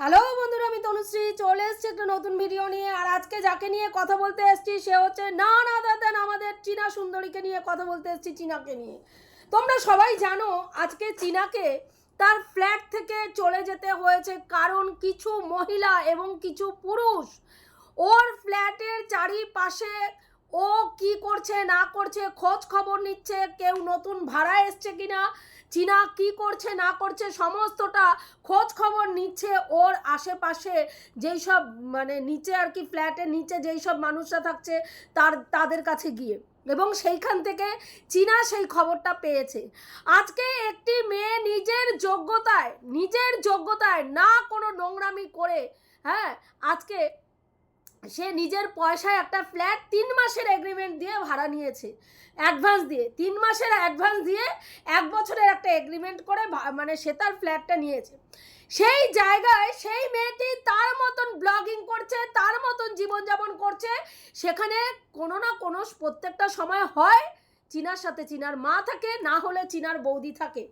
Hello বন্ধুরা, আমি তনুশ্রী, চলে এসেছি একটা নতুন ভিডিও নিয়ে। আর আজকে যাকে নিয়ে কথা বলতে এসেছি, সে হচ্ছে না না দাদা, আমাদের চীনা সুন্দরীকে নিয়ে কথা বলতে এসেছি, চীনাকে নিয়ে। তোমরা সবাই জানো, আজকে চীনাকে তার ফ্ল্যাট থেকে চলে যেতে হয়েছে কারণ কিছু মহিলা এবং কিছু পুরুষ। ওর ফ্ল্যাটের চারিপাশে ও কি করছে, না করছে, খোঁজ খবর নিচ্ছে, কেউ নতুন ভাড়া এসছে কিনা, চীনা কি করছে, না করছে, সমস্তটা খোঁজ খবর নিচ্ছে ওর আশেপাশে যেই সব মানে নিচে আর কি ফ্ল্যাটের নিচে যেই সব মানুষরা থাকছে তার, তাদের কাছে গিয়ে। এবং সেইখান থেকে চীনা সেই খবরটা পেয়েছে। আজকে একটি মেয়ে নিজের যোগ্যতায় নিজের যোগ্যতায় না কোনো নোংরামি করে হ্যাঁ আজকে সে নিজের পয়সায় একটা ফ্ল্যাট তিন মাসের এগ্রিমেন্ট দিয়ে ভাড়া নিয়েছে। অ্যাডভান্স দিয়ে, তিন মাসের অ্যাডভান্স দিয়ে এক বছরের একটা এগ্রিমেন্ট করে মানে সে তার ফ্ল্যাটটা নিয়েছে। সেই জায়গায় সেই মেয়েটি তার মতন ব্লগিং করছে, তার মতন জীবনযাপন করছে। সেখানে কোনো না কোনো প্রত্যেকটা সময় হয়, চীনার সাথে চীনার মা থাকে, না হলে চীনার বৌদি থাকে।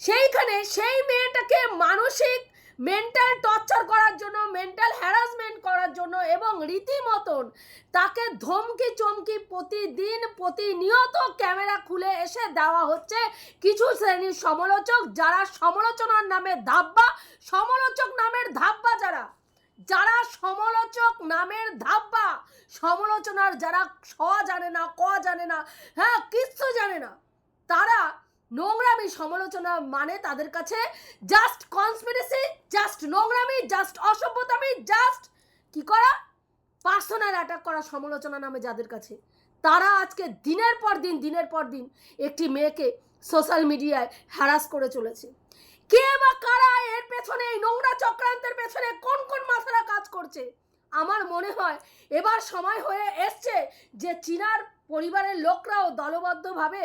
সেইখানে সেই মেয়েটাকে মানসিক মেন্টাল টর্চার করার জন্য মেন্টাল হ্যারাসমেন্ট করার জন্য এবং রীতিমতন তাকে ধমকি চমকি প্রতিদিন প্রতিনিয়ত ক্যামেরা খুলে এসে দেওয়া হচ্ছে। কিছু শ্রেণির সমালোচক যারা সমালোচনার নামে ধাব্বা সমালোচক নামের ধাব্বা যারা যারা সমালোচক নামের ধাব্বা সমালোচনার যারা স জানে না, ক জানে না হ্যাঁ কিচ্ছু জানে না, তারা নোংরামি সমালোচনা মানে তাদের কাছে জাস্ট কনস্পিরেসি জাস্ট নোংরামি জাস্ট অসভ্যতামি জাস্ট কি করা? পার্সোনাল অ্যাটাক করা সমালোচনা নামে যাদের কাছে। তারা আজকে দিনের পর দিন, দিনের পর দিন একটি মেয়েকে সোশ্যাল মিডিয়ায় হ্যারাস করে চলেছে। কে বা কারা এর পেছনে এই নোংরা চক্রান্তের পেছনে কোন কোন মাথারা কাজ করছে? আমার মনে হয় এবার সময় হয়ে এসছে যে চীনার পরিবারের লোকরাও দলবদ্ধভাবে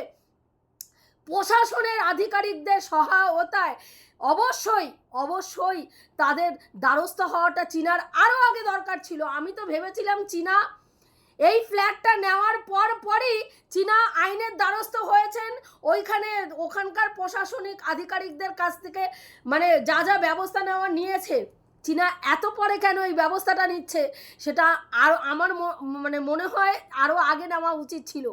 প্রশাসনের আধিকারিকদের সহায়তায় অবশ্যই অবশ্যই তাদের দ্বারস্থ হওয়াটা চীনার আরও আগে দরকার ছিল। আমি তো ভেবেছিলাম চীনা এই ফ্ল্যাটটা নেওয়ার পর পরই চীনা আইনের দ্বারস্থ হয়েছেন। ওইখানে ওখানকার প্রশাসনিক আধিকারিকদের কাছ থেকে মানে যা যা ব্যবস্থা নেওয়া নিয়েছে। চীনা এত পরে কেন এই ব্যবস্থাটা নিচ্ছে? সেটা আর আমার মানে মনে হয় আরও আগে নেওয়া উচিত ছিল।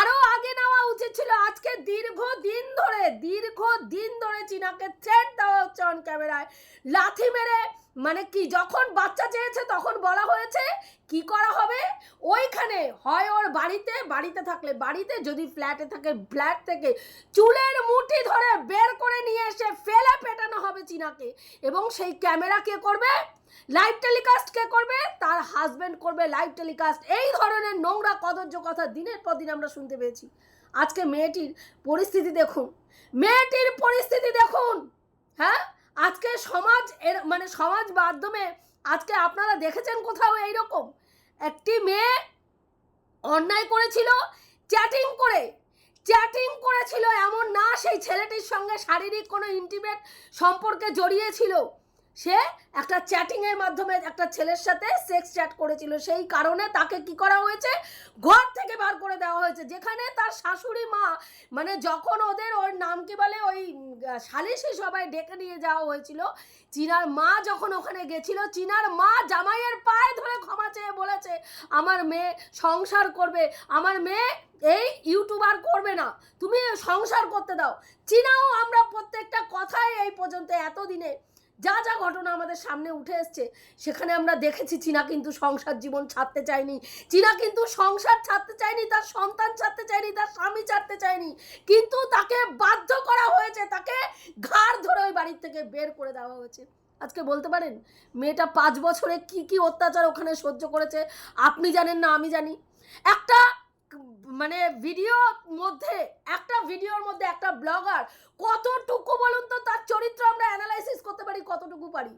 আরও আগে নেওয়া উচিত ছিল। আজকে দীর্ঘ দিন ধরে, দীর্ঘ দিন ধরে চীনাকে থ্রেট দেওয়া হচ্ছে অন ক্যামেরায় লাথি মেরে মানে কি, যখন বাচ্চা চেয়েছে তখন বলা হয়েছে, কি করা হবে? ওইখানে হয় ওর বাড়িতে বাড়িতে থাকলে, বাড়িতে যদি ফ্ল্যাটে থাকে ফ্ল্যাট থেকে চুলের মুঠি ধরে বের করে নিয়ে এসে ফেলে পেটানো হবে চীনাকে। এবং সেই ক্যামেরা কে করবে? লাইভ টেলিকাস্ট কে করবে? তার হাজবেন্ড করবে লাইভ টেলিকাস্ট এই ধরনের নোংরা কদর্য কথা দিনের পর দিন আমরা শুনতে পেয়েছি। আজকে মেয়েটির পরিস্থিতি দেখুন। মেয়েটির পরিস্থিতি দেখুন। হ্যাঁ? আজকে সমাজ এর মানে সমাজ মাধ্যমে আজকে আপনারা দেখেছেন কোথাও এইরকম? একটি মেয়ে অন্যায় করেছিল, চ্যাটিং করে, চ্যাটিং করেছিল, এমন না, সেই ছেলেটির সঙ্গে শারীরিক কোনো ইন্টিমেট সম্পর্কে জড়িয়েছিল। সে একটা চ্যাটিংয়ের মাধ্যমে একটা ছেলের সাথে সেক্স চ্যাট করেছিল। সেই কারণে তাকে কি করা হয়েছে? ঘর থেকে বার করে দেওয়া হয়েছে। যেখানে তার শাশুড়ি মা মানে যখন ওদের ওর নাম কি বলে, ওই সালিশি সবাই ডেকে নিয়ে যাওয়া হয়েছিল। চীনার মা যখন ওখানে গেছিল, চীনার মা জামাইয়ের পায়ে ধরে ক্ষমা চেয়ে বলেছে, আমার মেয়ে সংসার করবে। আমার মেয়ে এই ইউটিউবার করবে না। তুমি সংসার করতে দাও। চীনাও আমরা প্রত্যেকটা কথাই এই পর্যন্ত এতদিনে যা যা ঘটনা আমাদের সামনে উঠে এসছে, সেখানে আমরা দেখেছি চীনা কিন্তু সংসার জীবন ছাড়তে চায়নি। চীনা কিন্তু সংসার ছাড়তে চায়নি, তার সন্তান ছাড়তে চায়নি, তার স্বামী ছাড়তে চায়নি। কিন্তু তাকে বাধ্য করা হয়েছে, তাকে ঘাড় ধরে ওই বাড়ির থেকে বের করে দেওয়া হয়েছে। আজকে বলতে পারেন, মেয়েটা পাঁচ বছরে কি কি অত্যাচার ওখানে সহ্য করেছে? আপনি জানেন না, আমি জানি। একটা মানে ভিডিওর মধ্যে, একটা ভিডিওর মধ্যে একটা ব্লগার কতটুকু বলুন তো তার চরিত্র আমরা অ্যানালাইসিস করতে পারি, কতটুকু পারি?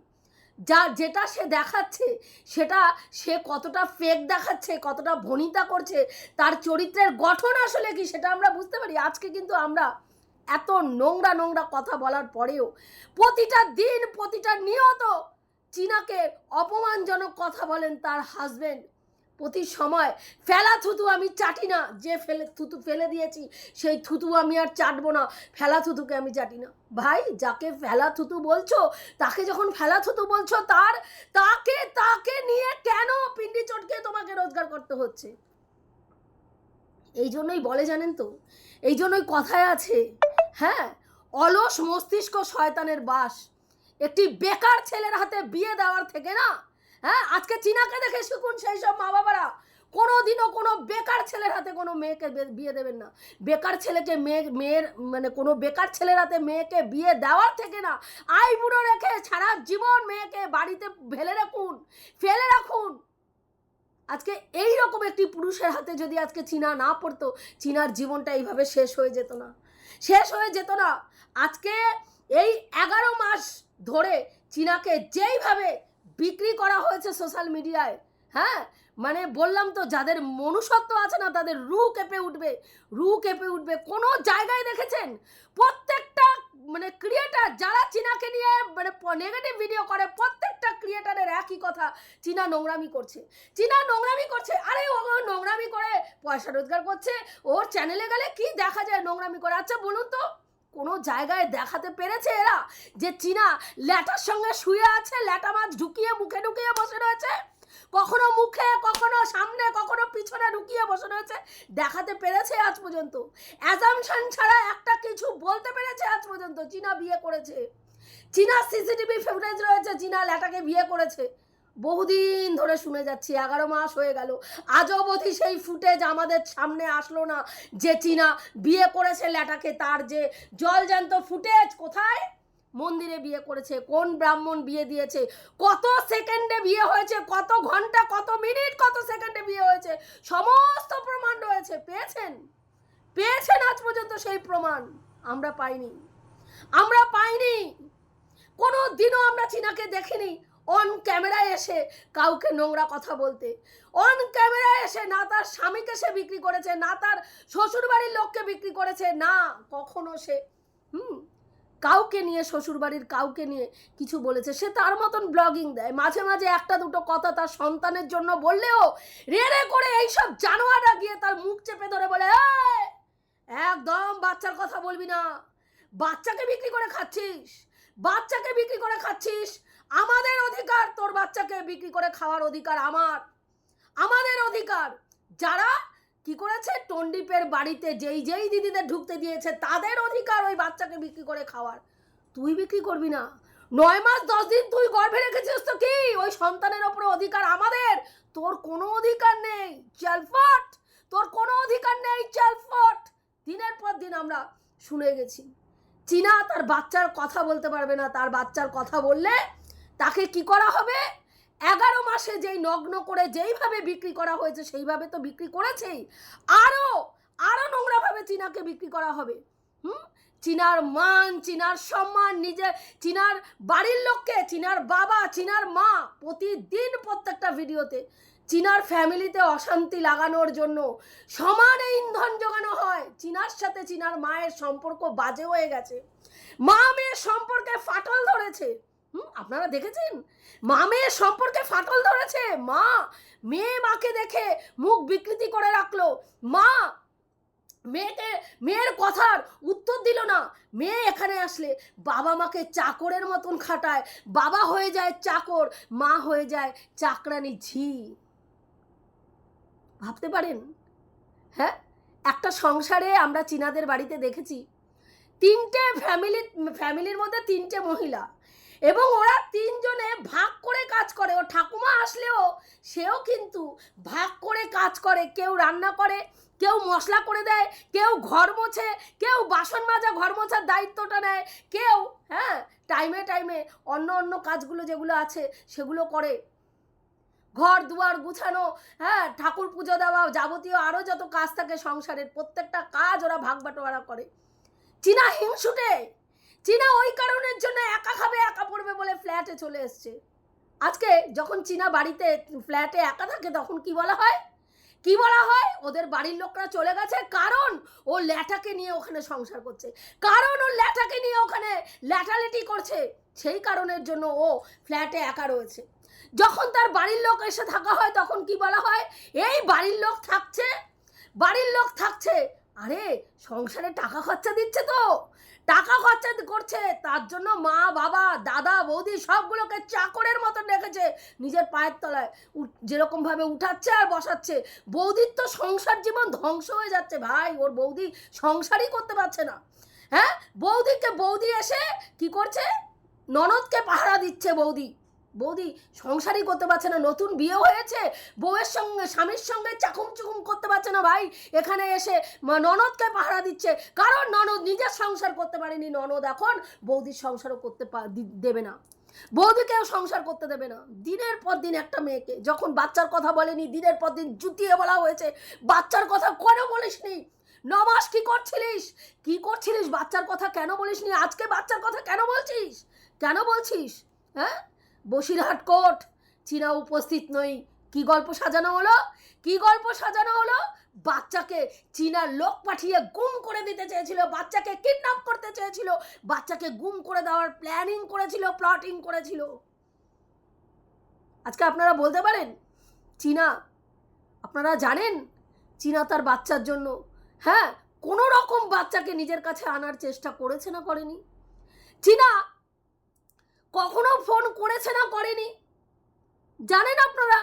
যা যেটা সে দেখাচ্ছে, সেটা সে কতটা ফেক দেখাচ্ছে, কতটা ভনিতা করছে, তার চরিত্রের গঠন আসলে কি সেটা আমরা বুঝতে পারি? আজকে কিন্তু আমরা এত নোংরা নোংরা কথা বলার পরেও প্রতিটা দিন, প্রতিটা নিয়ত চীনাকে অপমানজনক কথা বলেন তার হাজবেন্ড প্রতি সময় ফেলা থুতু আমি চাটি না, যে ফেলে থুতু ফেলে দিয়েছি, সেই থুতু আমি আর চাটবো না, ফেলা থুতুকে আমি চাটি না। ভাই, যাকে ফেলা থুতু বলছো, তাকে যখন ফেলা থুতু বলছো, তার, তাকে তাকে নিয়ে কেন পিন্ডি চটকে তোমাকে রোজগার করতে হচ্ছে? এই জন্যই বলে জানেন তো, এই জন্যই কথায় আছে হ্যাঁ অলস মস্তিষ্ক শয়তানের বাস। একটি বেকার ছেলের হাতে বিয়ে দেওয়ার থেকে না হ্যাঁ আজকে চীনাকে দেখে শিখুন সেই সব মা বাবারা। কোনো দিনও কোনো বেকার ছেলের হাতে কোনো মেয়েকে বিয়ে দেবেন না। বেকার ছেলেকে মেয়ে, মেয়ের মানে কোনো বেকার ছেলের হাতে মেয়েকে বিয়ে দেওয়ার থেকে না আই বুড়ো রেখে সারা জীবন মেয়েকে বাড়িতে ফেলে রাখুন ফেলে রাখুন। আজকে এই রকম একটি পুরুষের হাতে যদি আজকে চীনা না পড়তো, চীনার জীবনটা এইভাবে শেষ হয়ে যেত না। শেষ হয়ে যেত না। আজকে এই এগারো মাস ধরে চীনাকে যেইভাবে বিক্রি করা হয়েছে সোশ্যাল মিডিয়ায়। হ্যাঁ? মানে বললাম তো, যাদের মনুষ্যত্ব আছে না, তাদের রু কেঁপে উঠবে। রু কেঁপে উঠবে। কোনো জায়গায় দেখেছেন? প্রত্যেকটা মানে ক্রিয়েটার যারা চীনাকে নিয়ে মানে নেগেটিভ ভিডিও করে, প্রত্যেকটা ক্রিয়েটারের একই কথা, চীনা নোংরামি করছে। চীনা নোংরামি করছে, আরে ও নোংরামি করে পয়সা রোজগার করছে, ওর চ্যানেলে গেলে কি দেখা যায় নোংরামি করে? আচ্ছা বলুন তো। কোনো জায়গায় দেখাতে পেরেছে এরা? যে চীনা ল্যাটার সঙ্গে শুয়ে আছে, ল্যাটা মাছ ঢুকিয়ে মুখে ঢুকিয়ে বসে রয়েছে? কখনো মুখে, কখনো সামনে, কখনো পিছনে ঢুকিয়ে বসে রয়েছে? দেখাতে পেরেছে আজ পর্যন্ত? অ্যাজামশন ছাড়া একটা কিছু বলতে পেরেছে আজ পর্যন্ত? চীনা বিয়ে করেছে। চীনা সিসিটিভি ফুটেজ রয়েছে, চীনা ল্যাটাকে বিয়ে করেছে। বহুদিন ধরে শুনে যাচ্ছি, এগারো মাস হয়ে গেল। আজ অবধি সেই ফুটেজ আমাদের সামনে আসলো না যে চীনা বিয়ে করেছে ল্যাটাকে, তার যে জলজান্ত ফুটেজ কোথায়? মন্দিরে বিয়ে করেছে, কোন ব্রাহ্মণ বিয়ে দিয়েছে, কত সেকেন্ডে বিয়ে হয়েছে, কত ঘণ্টা, কত মিনিট, কত সেকেন্ডে বিয়ে হয়েছে, সমস্ত প্রমাণ রয়েছে। পেয়েছেন? পেয়েছেন আজ পর্যন্ত সেই প্রমাণ? আমরা পাইনি। আমরা পাইনি। কোনো দিনও আমরা চীনাকে দেখিনি। অন ক্যামেরায় এসে কাউকে নোংরা কথা বলতে। অন ক্যামেরায় এসে না তার স্বামীকে সে বিক্রি করেছে না তার শ্বশুরবাড়ির লোককে বিক্রি করেছে না কখনো সে হুম কাউকে নিয়ে শ্বশুরবাড়ির কাউকে নিয়ে কিছু বলেছে। সে তার মতন ব্লগিং দেয়। মাঝে মাঝে একটা দুটো কথা তার সন্তানের জন্য বললেও রেড়ে করে এইসব জানোয়াররা গিয়ে তার মুখ চেপে ধরে বলে "এই, একদম বাচ্চার কথা বলবি না। বাচ্চাকে বিক্রি করে খাচ্ছিস বাচ্চাকে বিক্রি করে খাচ্ছিস আমাদের অধিকার, তোর বাচ্চাকে বিক্রি করে খাওয়ার অধিকার আমার। আমাদের অধিকার। যারা কি করেছে? টন্ডিপের বাড়িতে যেই যেই দিদিদের ঢুকতে দিয়েছে, তাদের অধিকার ওই বাচ্চাকে বিক্রি করে খাওয়ার। তুই বিক্রি করবি না। নয় মাস, দশ দিন তুই গর্ভে রেখেছিস তো কি? ওই সন্তানের ওপরে অধিকার আমাদের। তোর কোনো অধিকার নেই। চালফট তোর কোনো অধিকার নেই। চালফট দিনের পর দিন আমরা শুনে গেছি। চীনা তার বাচ্চার কথা বলতে পারবে না। তার বাচ্চার কথা বললে তাকে কি করা হবে? এগারো মাসে যেই নগ্ন করে যেইভাবে বিক্রি করা হয়েছে, সেইভাবে তো বিক্রি করেছেই। আরও আরও নোংরাভাবে চীনাকে বিক্রি করা হবে। হুম? চীনার মান, চীনার সম্মান নিজে চীনার বাড়ির লোককে, চীনার বাবা, চীনার মা প্রতিদিন প্রত্যেকটা ভিডিওতে চীনার ফ্যামিলিতে অশান্তি লাগানোর জন্য সমানে ইন্ধন জোগানো হয়। চীনার সাথে চীনার মায়ের সম্পর্ক বাজে হয়ে গেছে। মা মেয়ের সম্পর্কে ফাটল ধরেছে। আপনারা দেখেছেন? মা মেয়ের সম্পর্কে ফাটল ধরেছে। মা, মেয়ে মাকে দেখে মুখ বিকৃতি করে রাখল। মা, মেয়েকে, মেয়ের কথার উত্তর দিল না। মেয়ে এখানে আসলে বাবা মাকে চাকরের মতন খাটায়। বাবা হয়ে যায় চাকর, মা হয়ে যায় চাকরানি ঝি। ভাবতে পারেন? হ্যাঁ একটা সংসারে আমরা চীনাদের বাড়িতে দেখেছি, তিনটে ফ্যামিলি ফ্যামিলির মধ্যে তিনটে মহিলা। এবং ওরা তিনজনে ভাগ করে কাজ করে। ও ঠাকুমা আসলেও সেও কিন্তু ভাগ করে কাজ করে। কেউ রান্না করে, কেউ মশলা করে দেয়, কেউ ঘর মোছে, কেউ বাসন মাজা, ঘর মোছার দায়িত্বটা নেয়, কেউ হ্যাঁ টাইমে টাইমে অন্য অন্য কাজগুলো যেগুলো আছে সেগুলো করে। ঘর দুয়ার গুছানো হ্যাঁ ঠাকুর পুজো দেওয়া, যাবতীয় আরও যত কাজ থাকে সংসারের, প্রত্যেকটা কাজ ওরা ভাগ বাটোয়ারা করে। চীনা হিংসুটে! চীনা ওই কারণের জন্য একা খাবে, একা পড়বে বলে ফ্ল্যাটে চলে এসছে। আজকে যখন চীনা বাড়িতে ফ্ল্যাটে একা থাকে, তখন কি বলা হয়? কি বলা হয়? ওদের বাড়ির লোকরা চলে গেছে, কারণ ও ল্যাটাকে নিয়ে ওখানে সংসার করছে। কারণ ও ল্যাটাকে নিয়ে ওখানে ল্যাটালেটি করছে, সেই কারণের জন্য ও ফ্ল্যাটে একা রয়েছে। যখন তার বাড়ির লোক এসে থাকা হয়, তখন কি বলা হয়? এই বাড়ির লোক থাকছে, বাড়ির লোক থাকছে। আরে, সংসারে টাকা খরচা দিচ্ছে তো। টাকা খরচা করছে, তার জন্য মা, বাবা, দাদা, বৌদি সবগুলোকে চাকরের মতন রেখেছে নিজের পায়ের তলায়। যেরকমভাবে উঠাচ্ছে আর বসাচ্ছে। বৌদির তো সংসার জীবন ধ্বংস হয়ে যাচ্ছে ভাই, ওর বৌদি সংসারই করতে পারছে না। হ্যাঁ? বৌদিকে, বৌদি এসে কি করছে? ননদকে পাহারা দিচ্ছে বৌদি। বৌদি সংসারই করতে পারছে না, নতুন বিয়ে হয়েছে, বউয়ের সঙ্গে, স্বামীর সঙ্গে চাকুম চুকুম করতে পারছে না ভাই। এখানে এসে ননদকে পাহারা দিচ্ছে। কারণ ননদ নিজের সংসার করতে পারেনি, ননদ এখন বৌদির সংসারও করতে দেবে না। বৌদিকেও সংসার করতে দেবে না। দিনের পর দিন একটা মেয়েকে, যখন বাচ্চার কথা বলেনি, দিনের পর দিন জুতিয়ে বলা হয়েছে, বাচ্চার কথা কেন বলিসনি? নমাস কি করছিলিস? কি করছিলিস? বাচ্চার কথা কেন বলিসনি? আজকে বাচ্চার কথা কেন বলছিস? কেন বলছিস? হ্যাঁ? বসিরহাট কোর্ট। চীনা উপস্থিত নই। কি গল্প সাজানো হলো? কি গল্প সাজানো হলো? বাচ্চাকে চীনার লোক পাঠিয়ে গুম করে দিতে চেয়েছিল, বাচ্চাকে কিডন্যাপ করতে চেয়েছিল, বাচ্চাকে গুম করে দেওয়ার প্ল্যানিং করেছিল প্লটিং করেছিল। আজকে আপনারা বলতে পারেন, চীনা, আপনারা জানেন চীনা তার বাচ্চার জন্য হ্যাঁ কোনো রকম বাচ্চাকে নিজের কাছে আনার চেষ্টা করেছে না করেনি? চীনা কখনো ফোন করেছে না করেনি। জানেন আপনারা?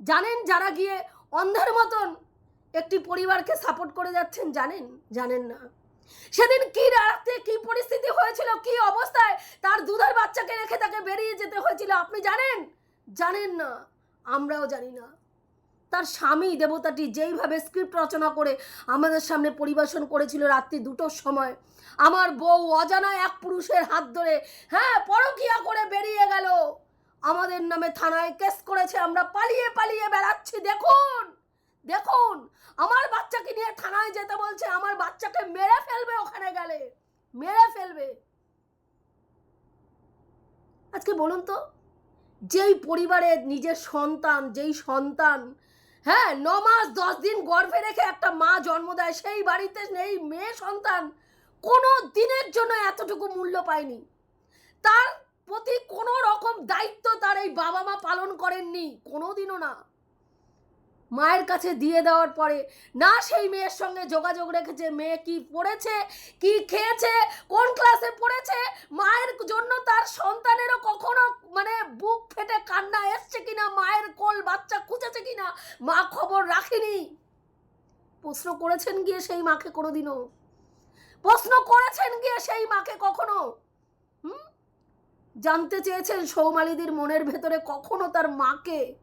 জানেন যারা গিয়ে অন্ধের মতন একটি পরিবারকে সাপোর্ট করে যাচ্ছেন, জানেন? জানেন না। সেদিন কি রাতে কি পরিস্থিতি হয়েছিল, কি অবস্থায় তার দুধের বাচ্চাকে রেখে তাকে বেরিয়ে যেতে হয়েছিল, আপনি জানেন? জানেন না। আমরাও জানি না। তার স্বামী দেবতাটি যেইভাবে স্ক্রিপ্ট রচনা করে আমাদের সামনে পরিবেশন করেছিল রাত্রি দুটোর সময়, আমার বউ অজানা এক পুরুষের হাত ধরে হ্যাঁ পরকিয়া করে বেরিয়ে গেল। আমাদের নামে থানায় কেস করেছে, আমরা পালিয়ে পালিয়ে বেড়াচ্ছি, দেখুন দেখুন, আমার বাচ্চাকে নিয়ে থানায় যেতে বলছে, আমার বাচ্চাকে মেরে ফেলবে ওখানে গেলে, মেরে ফেলবে। আজকে বলুন তো, যেই পরিবারের নিজের সন্তান, যেই সন্তান হ্যাঁ ন মাস, দশ দিন গর্ভে রেখে একটা মা জন্ম দেয়, সেই বাড়িতে নেই মেয়ে সন্তান কোনো দিনের জন্য এতটুকু মূল্য পায়নি। তার প্রতি কোনো রকম দায়িত্ব তার এই বাবা মা পালন করেননি কোনো দিনও না। মায়ের কাছে দিয়ে দেওয়ার পরে, না সেই মেয়ের সঙ্গে যোগাযোগ রেখেছে, মেয়ে কি পড়েছে, কি খেয়েছে, কোন ক্লাসে পড়েছে, মায়ের জন্য তার সন্তানেরও কখনো মানে বুক ফেটে কান্না এসছে কিনা, মায়ের কোল বাচ্চা খুঁজেছে কিনা মা খবর রাখেনি। প্রশ্ন করেছেন গিয়ে সেই মাকে কোনোদিনও? প্রশ্ন করেছেন গিয়ে সেই মাকে কখনো? হুম? জানতে চেয়েছেন সৌমালিদির মনের ভেতরে কখনো তার মাকে?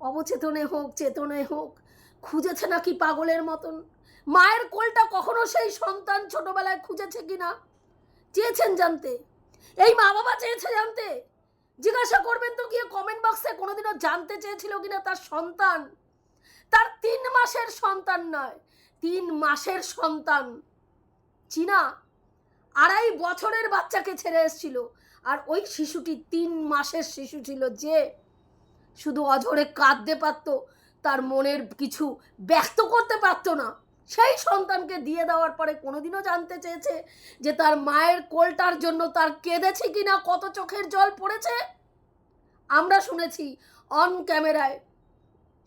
অবচেতনে হোক, চেতনে হোক, খুঁজেছে নাকি পাগলের মতন? মায়ের কোলটা কখনো সেই সন্তান ছোটবেলায় খুঁজেছে কিনা? চেয়েছেন জানতে? এই মা বাবা চেয়েছে জানতে? জিজ্ঞাসা করবেন তো গিয়ে কমেন্ট বক্সে কোনোদিনও জানতে চেয়েছিল কিনা তার সন্তান। তার তিন মাসের সন্তান নয়, তিন মাসের সন্তান। চীনা, আড়াই বছরের বাচ্চাকে ছেড়ে এসেছিল। আর ওই শিশুটি তিন মাসের শিশু ছিল যে শুধু অঝরে কাঁদতে পারত, তার মনের কিছু ব্যক্ত করতে পারতো না। সেই সন্তানকে দিয়ে দেওয়ার পরে কোনোদিনও জানতে চেয়েছে যে তার মায়ের কোলটার জন্য তার কেঁদেছে কি না কত চোখের জল পড়েছে? আমরা শুনেছি অন ক্যামেরায়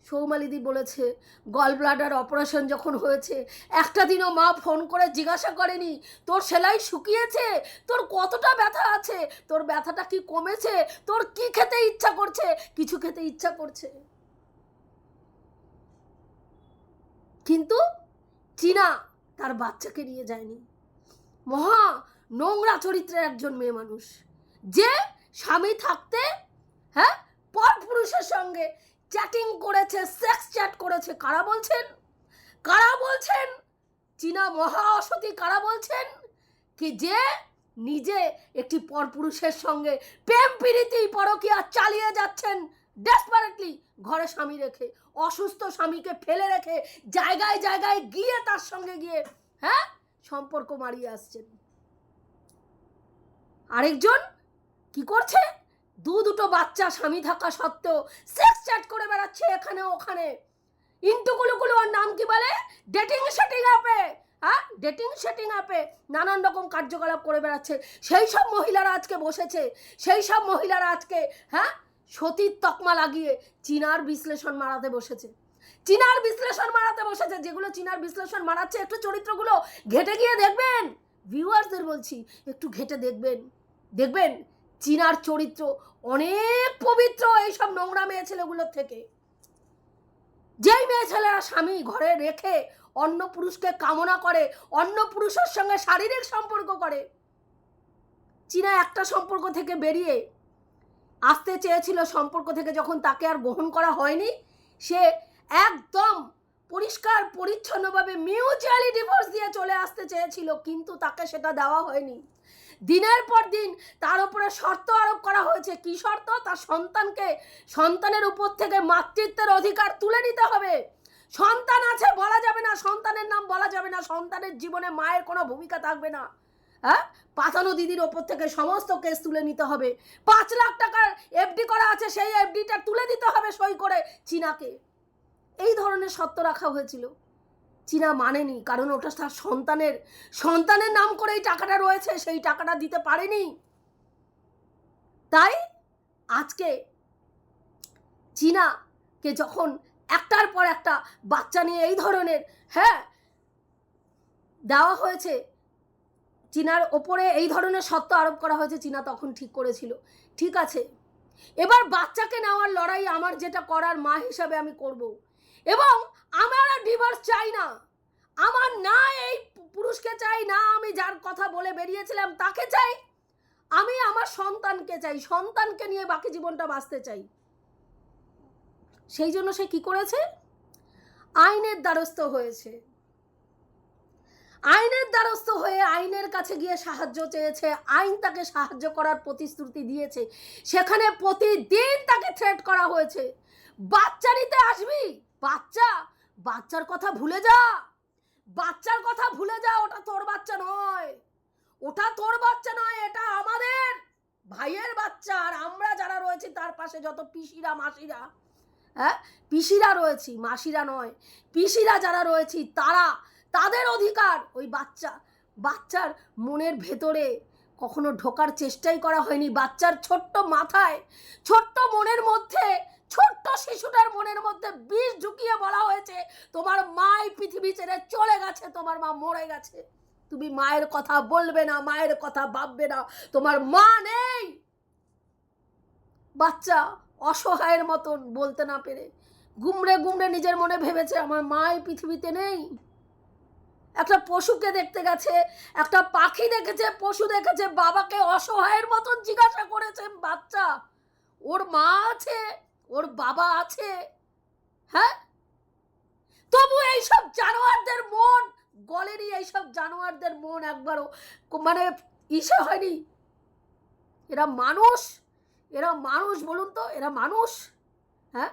সৌমালিদি বলেছে গল ব্লাডার অপারেশন যখন হয়েছে, একটা দিনও মা ফোন করে জিজ্ঞাসা করেনি, তোর সেলাই শুকিয়েছে? তোর কতটা ব্যথা আছে? তোর ব্যথাটা কি কমেছে? তোর কি খেতে ইচ্ছা করছে? কিছু খেতে ইচ্ছা করছে। কিন্তু চীনা তার বাচ্চাকে নিয়ে যায়নি। মহা নোংরা চরিত্রের একজন মেয়ে মানুষ। যে স্বামী থাকতে হ্যাঁ পর পুরুষের সঙ্গে চ্যাটিং করেছে সেক্স চ্যাট করেছে, কারা বলছেন? কারা বলছেন? চীনা মহা অসতী, কারা বলছেন? কি যে নিজে একটি পরপুরুষের সঙ্গে প্রেম প্রীতি পরকিয়া চালিয়ে যাচ্ছেন ডেসপারেটলি ঘরে স্বামী রেখে, অসুস্থ স্বামীকে ফেলে রেখে, জায়গায় জায়গায় গিয়ে তার সঙ্গে গিয়ে হ্যাঁ? সম্পর্ক মারিয়ে আসছেন আরেকজন কি করছে? দু দুটো বাচ্চা স্বামী থাকা সত্ত্বেও সেক্স চ্যাট করে বেড়াচ্ছে এখানে ওখানে। ইন্টুকুলুকুলু ওর নাম কি বলে? ডেটিং সেটিং অ্যাপে হ্যাঁ? ডেটিং সেটিং অ্যাপে নানান রকম কার্যকলাপ করে বেড়াচ্ছে। সেই সব মহিলারা আজকে বসেছে। সেই সব মহিলারা আজকে হ্যাঁ? সতীর তকমা লাগিয়ে চীনার বিশ্লেষণ মারাতে বসেছে। চীনার বিশ্লেষণ মারাতে বসেছে। যেগুলো চীনার বিশ্লেষণ মারাচ্ছে, একটু চরিত্রগুলো ঘেটে গিয়ে দেখবেন। ভিউয়ার্সদের বলছি, একটু ঘেটে দেখবেন। দেখবেন, চীনার চরিত্র অনেক পবিত্র এইসব নোংরা মেয়ে ছেলেগুলোর থেকে। যেই মেয়ে ছেলেরা স্বামী ঘরে রেখে অন্য পুরুষকে কামনা করে, অন্য পুরুষের সঙ্গে শারীরিক সম্পর্ক করে, চীনা একটা সম্পর্ক থেকে বেরিয়ে আসতে চেয়েছিল সম্পর্ক থেকে যখন তাকে আর গ্রহণ করা হয়নি, সে একদম পরিষ্কার, পরিচ্ছন্নভাবে মিউচুয়ালি ডিভোর্স দিয়ে চলে আসতে চেয়েছিল, কিন্তু তাকে সেটা দেওয়া হয়নি। দিনের পর দিন তার উপরে শর্ত আরোপ করা হয়েছে। কি শর্ত? তার সন্তানকে, সন্তানের উপর থেকে মাতৃত্বের অধিকার তুলে নিতে হবে। সন্তান আছে বলা যাবে না, সন্তানের নাম বলা যাবে না, সন্তানের জীবনে মায়ের কোনো ভূমিকা থাকবে না। হ্যাঁ? পাতানো দিদির ওপর থেকে সমস্ত কেস তুলে নিতে হবে। পাঁচ লাখ টাকার এফডি করা আছে, সেই এফডিটা তুলে দিতে হবে সই করে চীনাকে। এই ধরনের সত্য রাখা হয়েছিল। চীনা মানেনি, কারণ ওটা তার সন্তানের সন্তানের নাম করে এই টাকাটা রয়েছে, সেই টাকাটা দিতে পারেনি। তাই আজকে চীনাকে যখন একটার পর একটা বাচ্চা নিয়ে এই ধরনের হ্যাঁ দেওয়া হয়েছে চীনার ওপরে এই ধরনের সত্য আরোপ করা হয়েছে, চীনা তখন ঠিক করেছিল। ঠিক আছে। এবার বাচ্চাকে নেওয়ার লড়াই আমার যেটা করার মা হিসাবে আমি করব। এবং আমার ডিভোর্স চাই না। আমার না এই পুরুষকে চাই, না আমি যার কথা বলে বেরিয়েছিলাম তাকে চাই। আমি আমার সন্তানকে চাই, সন্তানকে নিয়ে বাকি জীবনটা বাঁচতে চাই। সেই জন্য সে কি করেছে? আইনের দ্বারস্থ হয়েছে। আইনের দ্বারস্থ হয়ে আইনের কাছে গিয়ে সাহায্য চেয়েছে, আইন তাকে সাহায্য করার প্রতিশ্রুতি দিয়েছে। সেখানে প্রতিদিন তাকে থ্রেট করা হয়েছে। বাচ্চা নিতে আসবি? বাচ্চা, বাচ্চার কথা ভুলে যা। বাচ্চার কথা ভুলে যা, ওটা তোর বাচ্চা নয়। ওটা তোর বাচ্চা নয়, এটা আমাদের ভাইয়ের বাচ্চা। আর আমরা যারা রয়েছি, তার পাশে যত পিসিরা, মাসিরা হ্যাঁ? পিসিরা রয়েছি, মাসিরা নয়, পিসিরা যারা রয়েছি, তারা তাদের অধিকার। ওই বাচ্চা, বাচ্চার মনের ভেতরে কখনো ঢোকার চেষ্টাই করা হয়নি। বাচ্চার ছোট্ট মাথায়, ছোট্ট মনের মধ্যে, ছোট্ট শিশুটার মনের মধ্যে বিষ ঢুকিয়ে বলা হয়েছে, তোমার মাই পৃথিবী ছেড়ে চলে গেছে, তোমার মা মরে গেছে। তুমি মায়ের কথা বলবে না, মায়ের কথা ভাববে না, তোমার মা নেই। বাচ্চা অসহায়ের মতন বলতে না পেরে গুমড়ে গুমড়ে নিজের মনে ভেবেছে, আমার মাই পৃথিবীতে নেই। একটা পশুকে দেখতে গেছে, একটা পাখি দেখেছে, পশু দেখেছে, বাবাকে অসহায়ের মতন জিজ্ঞাসা করেছে, বাচ্চা, ওর মা আছে, ওর বাবা আছে হ্যাঁ? তবু এইসব জানোয়ারদের মন, গলেরই এইসব জানোয়ারদের মন একবারও মানে ইসে হয়নি। এরা মানুষ এরা মানুষ বলুন তো, এরা মানুষ হ্যাঁ?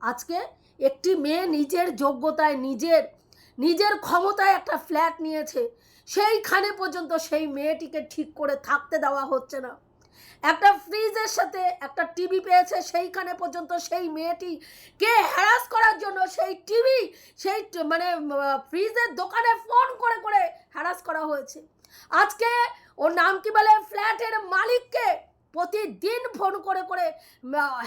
আজকে একটি মেয়ে নিজের যোগ্যতায় নিজের নিজের ক্ষমতায় একটা ফ্ল্যাট নিয়েছে, সেইখানে পর্যন্ত সেই মেয়েটিকে ঠিক করে থাকতে দেওয়া হচ্ছে না। একটা ফ্রিজের সাথে একটা টিভি পেয়েছে, সেইখানে পর্যন্ত সেই মেয়েটি কে হ্যারাস করার জন্য সেই টিভি সেই মানে ফ্রিজের দোকানে ফোন করে করে হ্যারাস করা হয়েছে। আজকে ওর নাম কি বলে? ফ্ল্যাটের মালিককে প্রতিদিন ফোন করে করে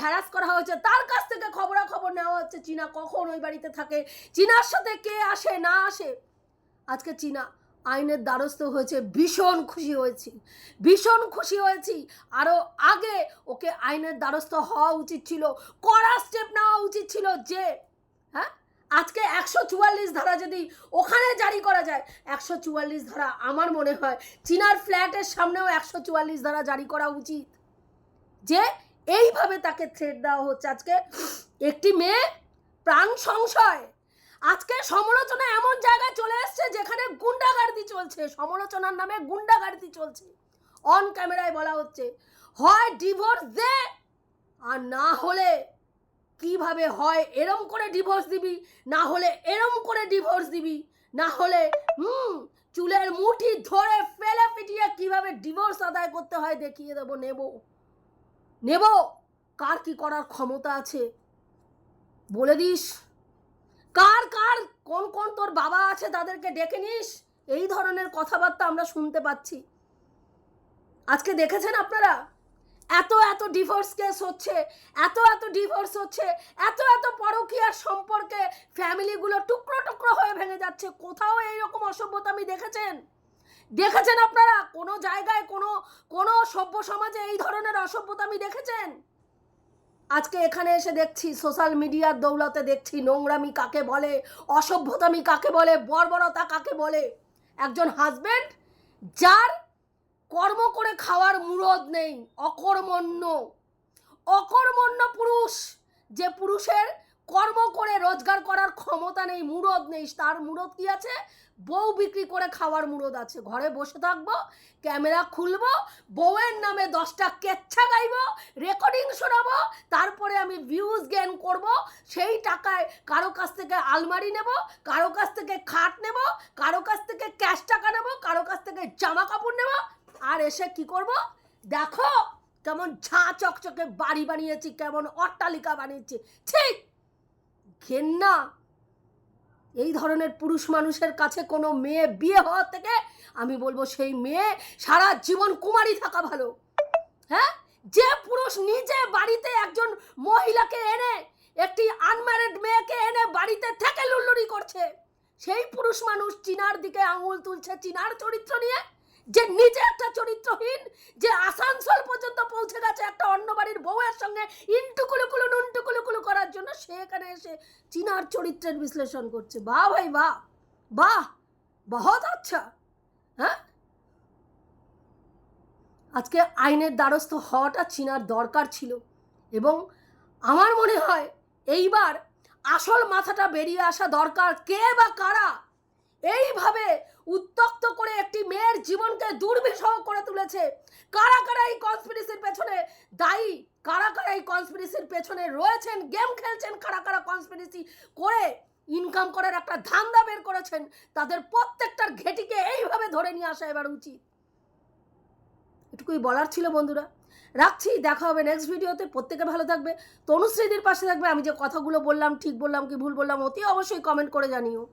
হ্যারাস করা হয়েছে। তার কাছ থেকে খবরাখবর নেওয়া হচ্ছে। চীনা কখন ওই বাড়িতে থাকে? চীনার সাথে কে আসে, না আসে? আজকে চীনা আইনের দ্বারস্থ হয়েছে। ভীষণ খুশি হয়েছি। ভীষণ খুশি হয়েছি। আরও আগে ওকে আইনের দ্বারস্থ হওয়া উচিত ছিল। কড়া স্টেপ নেওয়া উচিত ছিল যে হ্যাঁ? আজকে একশো চুয়াল্লিশ ধারা যদি ওখানে জারি করা যায়, একশো চুয়াল্লিশ ধারা আমার মনে হয় চীনার ফ্ল্যাটের সামনেও একশো চুয়াল্লিশ ধারা জারি করা উচিত। যে এইভাবে তাকে থ্রেট দেওয়া হচ্ছে। আজকে একটি মেয়ে প্রাণ সংশয়। আজকে সমালোচনা এমন জায়গায় চলে এসছে যেখানে গুন্ডাগার্দি চলছে। সমালোচনার নামে গুন্ডাগার্দি চলছে। অন ক্যামেরায় বলা হচ্ছে। হয় ডিভোর্স দে আর না হলে কীভাবে হয়? এরম করে ডিভোর্স দিবি, না হলে এরম করে ডিভোর্স দিবি, না হলে, হুম, চুলের মুঠি ধরে ফেলে পিটিয়ে কীভাবে ডিভোর্স আদায় করতে হয় দেখিয়ে দেবো, নেব। নেব। কার কি করার ক্ষমতা আছে? বলে দিস। কার কার, কোন কোন তোর বাবা আছে তাদেরকে ডেকে নিস? এই ধরনের কথাবার্তা আমরা শুনতে পাচ্ছি। আজকে দেখেছেন আপনারা? এত এত ডিভোর্স কেস হচ্ছে, এত এত ডিভোর্স হচ্ছে, এত এত পরকীয়ার সম্পর্কে ফ্যামিলিগুলো টুকরো টুকরো হয়ে ভেঙে যাচ্ছে। কোথাও এইরকম অসভ্যতা আমি দেখেছেন? দেখেছেন আপনারা? কোনো জায়গায়, কোনো কোনো সভ্য সমাজে এই ধরনের অসভ্যতা আমি দেখেছেন? আজকে এখানে এসে দেখছি সোশ্যাল মিডিয়ার দৌলতে দেখছি, নোংরামি কাকে বলে, অসভ্যতামি কাকে বলে, বর্বরতা কাকে বলে? একজন হাজবেন্ড যার কর্ম করে খাওয়ার মুরদ নেই, অকর্মণ্য। অকর্মণ্য পুরুষ, যে পুরুষের কর্ম করে রোজগার করার ক্ষমতা নেই, মুরদ নেই। তার মুরদ কি আছে? বউ বিক্রি করে খাওয়ার মুরদ আছে। ঘরে বসে থাকব, ক্যামেরা খুলবো, বউয়ের নামে দশটা কেচ্ছা গাইবো, রেকর্ডিং শোনাবো, তারপরে আমি ভিউজ গেন করব, সেই টাকায় কারও কাছ থেকে আলমারি নেব, কারও কাছ থেকে খাট নেব, কারও কাছ থেকে ক্যাশ টাকা নেব, কারও কাছ থেকে জামা কাপড় নেব। আর এসে কি করব? দেখো কেমন ঝাঁ চকচকে বাড়ি বানিয়েছি, কেমন অট্টালিকা বানিয়েছি। ঠিক ঘেন্না। এই ধরনের পুরুষ মানুষের কাছে কোনো মেয়ে বিয়ে হওয়ার থেকে আমি বলব সেই মেয়ে সারা জীবন কুমারী থাকা ভালো। হ্যাঁ? যে পুরুষ নিজে বাড়িতে একজন মহিলাকে এনে, একটি আনম্যারিড মেয়েকে এনে বাড়িতে থেকে লুল্লুরি করছে, সেই পুরুষ মানুষ চিনার দিকে আঙুল তুলছে, চিনার চরিত্র নিয়ে যে নিজে একটা চরিত্রহীন, যে আসানসোল পর্যন্ত পৌঁছে গেছে একটা অন্য বাড়ির বউয়ের সঙ্গে ইন্টুকুলুকুলু নুনটুকুলুকুলু করার জন্য, সে এখানে এসে চিনার চরিত্রের বিশ্লেষণ করছে। বাহ ভাই, বাহ। বাহ, বহুত আচ্ছা। হ্যাঁ? আজকে আইনের দ্বারস্থ হওয়াটা চিনার দরকার ছিল এবং আমার মনে হয় এইবার আসল মাথাটা বেরিয়ে আসা দরকার। কে বা কারা এইভাবে উত্তক্ত করে একটি মেয়ের জীবনকে দুর্বিষহ করে তুলেছে। কারা কারা এই কনস্পিরেসির পেছনে দায়ী? কারা কারা এই কনস্পিরেসির পেছনে রয়েছেন? গেম খেলছেন? কারা কারা কনস্পিরেসি করে ইনকাম করার একটা ধান্দা বের করেছেন? তাদের প্রত্যেকটার ঘেটিকে এইভাবে ধরে নিয়ে আসা এবার উচিত। এটুকুই বলার ছিল বন্ধুরা। রাখছি, দেখা হবে নেক্সট ভিডিওতে প্রত্যেকে ভালো থাকবে। তনুশ্রীদের পাশে থাকবে। আমি যে কথাগুলো বললাম, ঠিক বললাম কি ভুল বললাম, অতি অবশ্যই কমেন্ট করে জানিও।